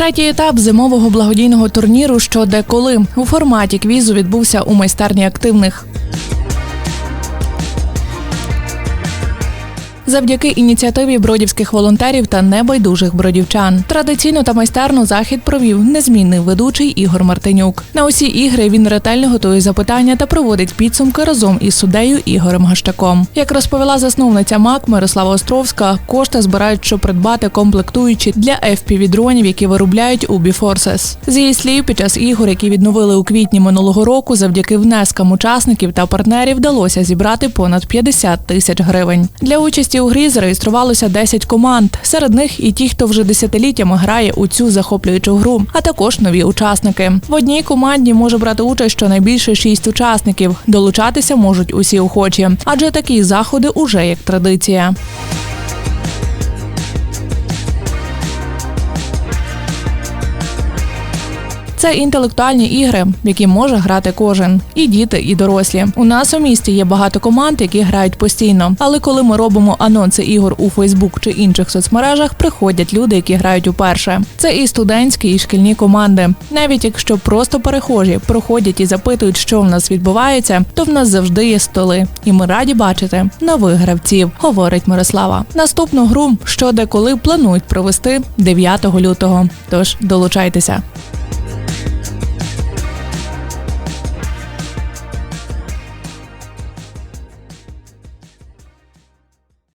Третій етап зимового благодійного турніру «Що де коли» у форматі квізу відбувся у майстерні активних. Завдяки ініціативі бродівських волонтерів та небайдужих бродівчан. Традиційно та майстерно захід провів незмінний ведучий Ігор Мартинюк. На усі ігри він ретельно готує запитання та проводить підсумки разом із суддею Ігорем Гаштаком. Як розповіла засновниця МАК Мирослава Островська, кошти збирають, щоб придбати комплектуючі для FPV-дронів, які виробляють UB Forces. З її слів, під час ігор, які відновили у квітні минулого року, завдяки внескам учасників та партнерів вдалося зібрати понад 50 тисяч гривень. Для участі у грі зареєструвалося 10 команд. Серед них і ті, хто вже десятиліттями грає у цю захоплюючу гру, а також нові учасники. В одній команді може брати участь щонайбільше 6 учасників. Долучатися можуть усі охочі, адже такі заходи уже як традиція. Це інтелектуальні ігри, в які може грати кожен, і діти, і дорослі. У нас у місті є багато команд, які грають постійно. Але коли ми робимо анонси ігор у Фейсбук чи інших соцмережах, приходять люди, які грають уперше. Це і студентські, і шкільні команди. Навіть якщо просто перехожі проходять і запитують, що в нас відбувається, то в нас завжди є столи, і ми раді бачити нових гравців, говорить Мирослава. Наступну гру що де коли планують провести 9 лютого. Тож долучайтеся.